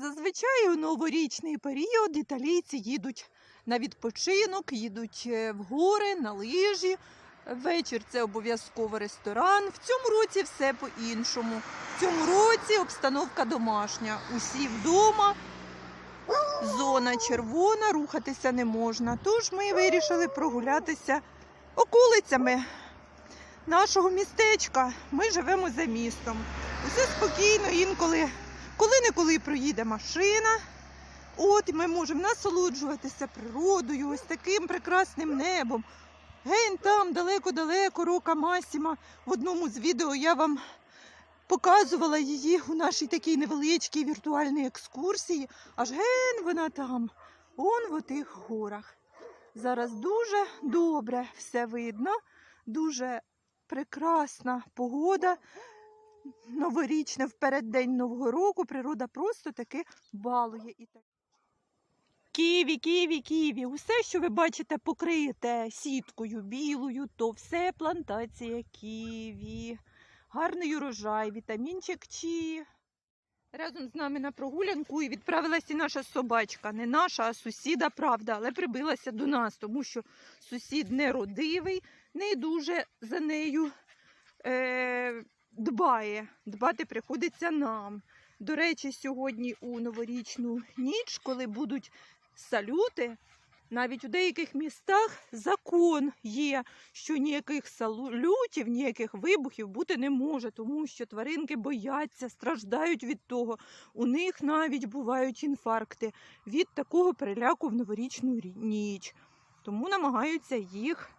Зазвичай у новорічний період італійці їдуть на відпочинок, їдуть е, в гори, на лижі. Вечір це обов'язково ресторан. В цьому році все по-іншому. В цьому році обстановка домашня. Усі вдома. Зона червона, рухатися не можна. Тож ми вирішили прогулятися околицями нашого містечка. Ми живемо за містом. Усе спокійно, інколи, коли-неколи проїде машина. От ми можемо насолоджуватися природою, ось таким прекрасним небом. Гень там далеко-далеко рока Масіма. В одному з відео я вам показувала її у нашій такій невеличкій віртуальній екскурсії. Аж ген вона там, он в отих горах. Зараз дуже добре все видно, дуже прекрасна погода. Новорічне в переддень Нового року природа просто таки балує. Ківі, ківі, ківі. Усе, що ви бачите, покрите сіткою білою, то все плантація ківі. Гарний урожай, вітамінчик Чі. Разом з нами на прогулянку і відправилася і наша собачка. Не наша, а сусіда, правда, але прибилася до нас, тому що сусід не родивий, не дуже за нею е, дбає. Дбати приходиться нам. До речі, сьогодні у новорічну ніч, коли будуть салюти, навіть у деяких містах закон є, що ніяких салютів, ніяких вибухів бути не може, тому що тваринки бояться, страждають від того. У них навіть бувають інфаркти від такого переляку в новорічну ніч. Тому намагаються їх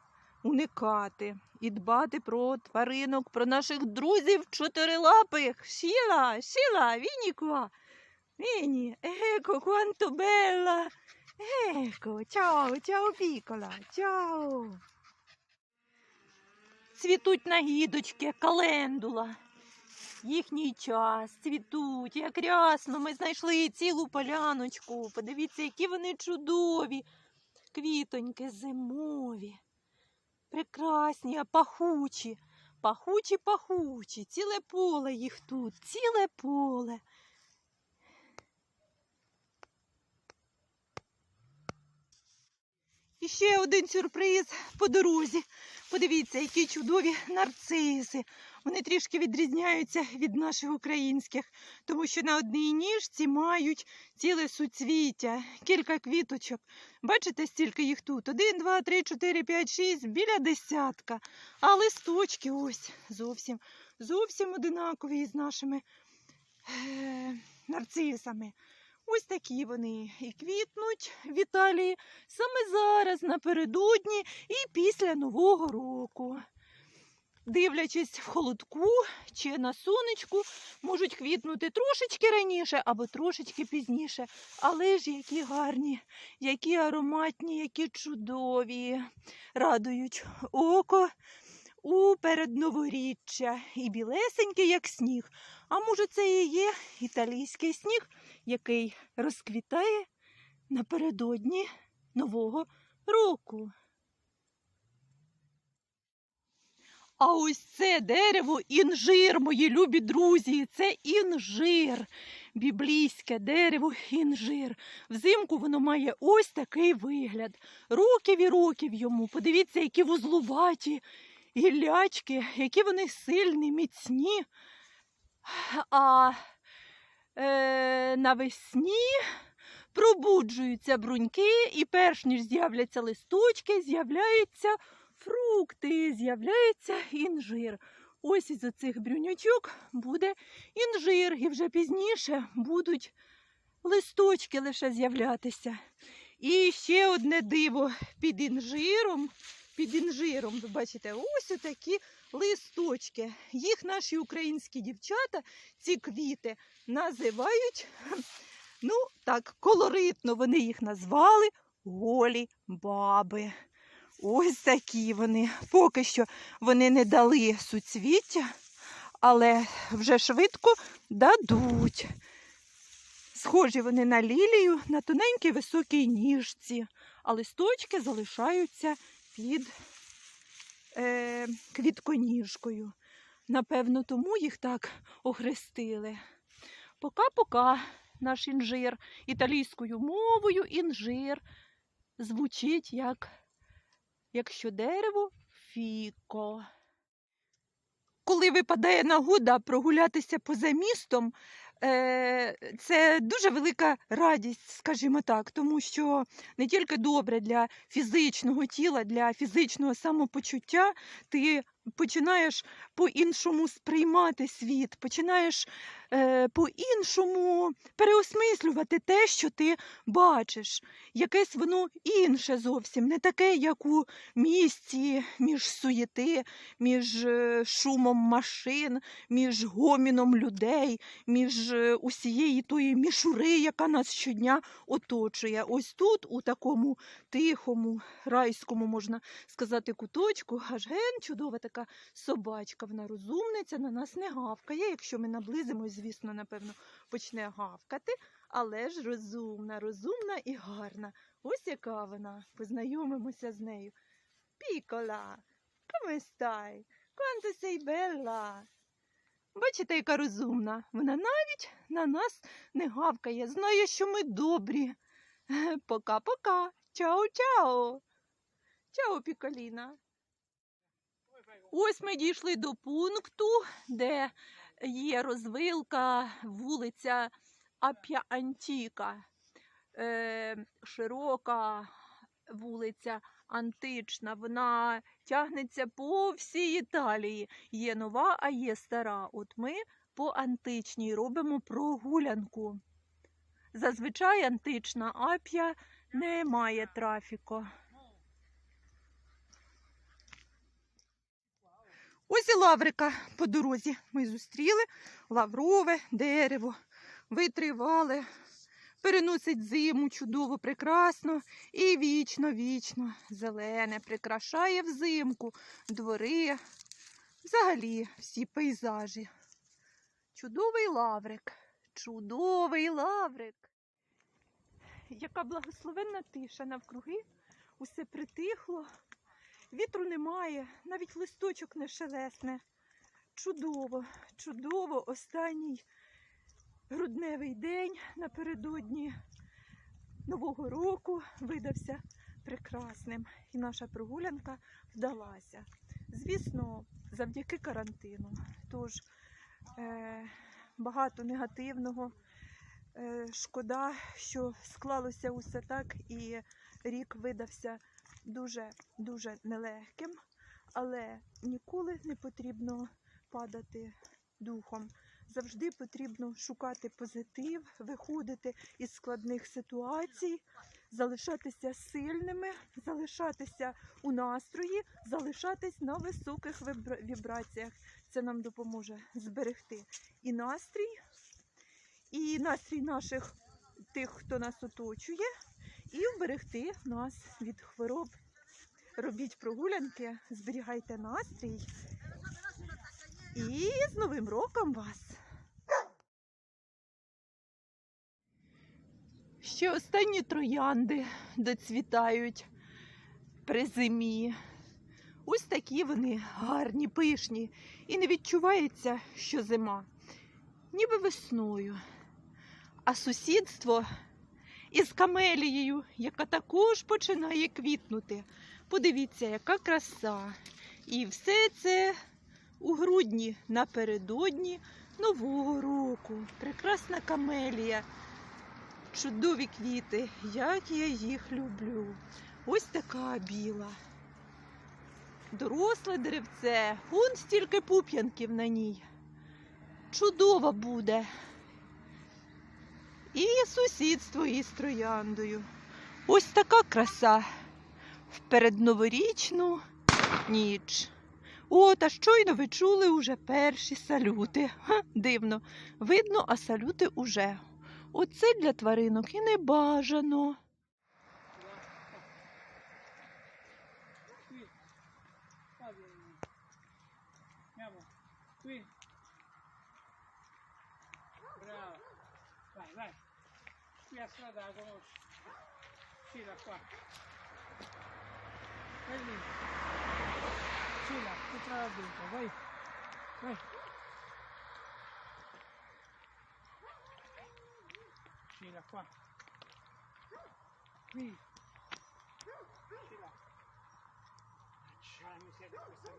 уникати і дбати про тваринок, про наших друзів чотирилапих. Шіла, шіла, вініква. Віні, еко, quanto bella. Ecco, ciao, ciao piccola, ciao. Цвітуть нагідочки, календула. Їхній час, цвітуть, як рясно. Ми знайшли цілу поляночку. Подивіться, які вони чудові. Квітоньки зимові. Прекрасні, а пахучі. Пахучі, пахучі. Ціле поле їх тут, ціле поле. І ще один сюрприз по дорозі. Подивіться, які чудові нарциси. Вони трішки відрізняються від наших українських, тому що на одній ніжці мають ціле суцвіття, кілька квіточок. Бачите, стільки їх тут? Один, два, три, чотири, п'ять, шість, біля десятка. А листочки ось зовсім, зовсім одинакові з нашими е, нарцисами. Ось такі вони і квітнуть в Італії саме зараз, напередодні і після Нового року. Дивлячись в холодку чи на сонечку, можуть квітнути трошечки раніше або трошечки пізніше. Але ж які гарні, які ароматні, які чудові, радують око у передноворіччя і білесенький, як сніг. А може, це і є італійський сніг, який розквітає напередодні Нового року. А ось це дерево інжир, мої любі друзі, це інжир. Біблійське дерево інжир. Взимку воно має ось такий вигляд. Років і років йому. Подивіться, які вузлуваті гіллячки, які вони сильні, міцні. А е, навесні пробуджуються бруньки, і перш ніж з'являться листочки, з'являються фрукти, з'являється інжир. Ось із оцих брюнячок буде інжир, і вже пізніше будуть листочки лише з'являтися. І ще одне диво під інжиром. Під інжиром, ви бачите, ось отакі листочки. Їх наші українські дівчата, ці квіти, називають, ну так, колоритно вони їх назвали голі баби. Ось такі вони. Поки що вони не дали суцвіття, але вже швидко дадуть. Схожі вони на лілію, на тоненькій високій ніжці, а листочки залишаються під е, квітконіжкою. Напевно, тому їх так охрестили. Пока-пока. наш інжир. Італійською мовою інжир звучить як якщо дерево фіко. Коли випадає нагода прогулятися поза містом, це дуже велика радість, скажімо так, тому що не тільки добре для фізичного тіла, для фізичного самопочуття, ти починаєш по-іншому сприймати світ, починаєш е, по-іншому переосмислювати те, що ти бачиш. Якесь воно інше зовсім, не таке, як у місті, між суєти, між е, шумом машин, між гоміном людей, між е, усієї тої мішури, яка нас щодня оточує. Ось тут, у такому тихому, райському, можна сказати, куточку, аж ген чудова така собачка. Вона розумниця, на нас не гавкає. Якщо ми наблизимось, звісно, напевно, почне гавкати, але ж розумна, розумна і гарна. Ось яка вона. Познайомимося з нею. Пікола, come stai? Quanto sei bella? Бачите, яка розумна. Вона навіть на нас не гавкає. Знає, що ми добрі. Пока-пока. Чао-чао. Чао, Піколіна. Ось ми дійшли до пункту, де є розвилка вулиця Ап'я Антіка. Е, широка вулиця антична. Вона тягнеться по всій Італії. Є нова, а є стара. От ми по античній робимо прогулянку. Зазвичай антична ап'я не має трафіку. Ось і лаврика по дорозі. Ми зустріли лаврове дерево, витривале, переносить зиму чудово, прекрасно і вічно, вічно зелене, прикрашає взимку двори, взагалі всі пейзажі. Чудовий лаврик, чудовий лаврик. Яка благословенна тиша навкруги, усе притихло. Вітру немає, навіть листочок не шелесне. Чудово, чудово, останній грудневий день напередодні Нового року видався прекрасним. І наша прогулянка вдалася. Звісно, завдяки карантину. Тож е, багато негативного. Е, шкода, що склалося усе так, і рік видався дуже дуже нелегким, але ніколи не потрібно падати духом. Завжди потрібно шукати позитив, виходити із складних ситуацій, залишатися сильними, залишатися у настрої, залишатись на високих вібраціях. Це нам допоможе зберегти і настрій, і настрій наших тих, хто нас оточує, і вберегти нас від хвороб. Робіть прогулянки, зберігайте настрій. І з Новим роком вас! Ще останні троянди доцвітають при зимі. Ось такі вони гарні, пишні. І не відчувається, що зима, ніби весною. А сусідство із камелією, яка також починає квітнути. Подивіться, яка краса. І все це у грудні напередодні Нового року. Прекрасна камелія. Чудові квіти, як я їх люблю. Ось така біла. Доросле деревце, вон стільки пуп'янків на ній. Чудово буде. І сусідство із трояндою. Ось така краса в передноворічну ніч. О, та щойно ви чули уже перші салюти. Ха, дивно. Видно, а салюти уже. Оце для тваринок і не бажано. Qui. Qua vieni. Andiamo. Qui. Bravo. Vai, vai. Qui a strada la conosci. Sì, da qua. Vai lì. Sì, là, entra là dentro, vai. Vai. Scila qua. Qui. Scila. Lascia la miseria questa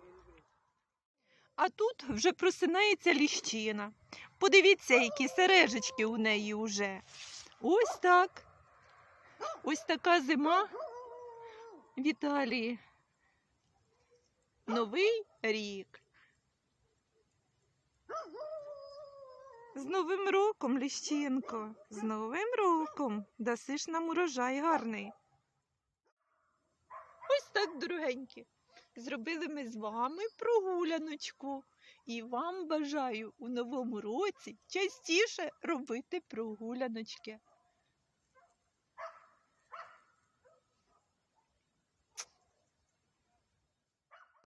А тут вже просинається ліщина. Подивіться, які сережечки у неї вже. Ось так. Ось така зима в Італії. Новий рік. З Новим роком, Ліщинко, з Новим роком. Дасиш нам урожай гарний. Ось так, дорогенькі. Зробили ми з вами прогуляночку. І вам бажаю у новому році частіше робити прогуляночки.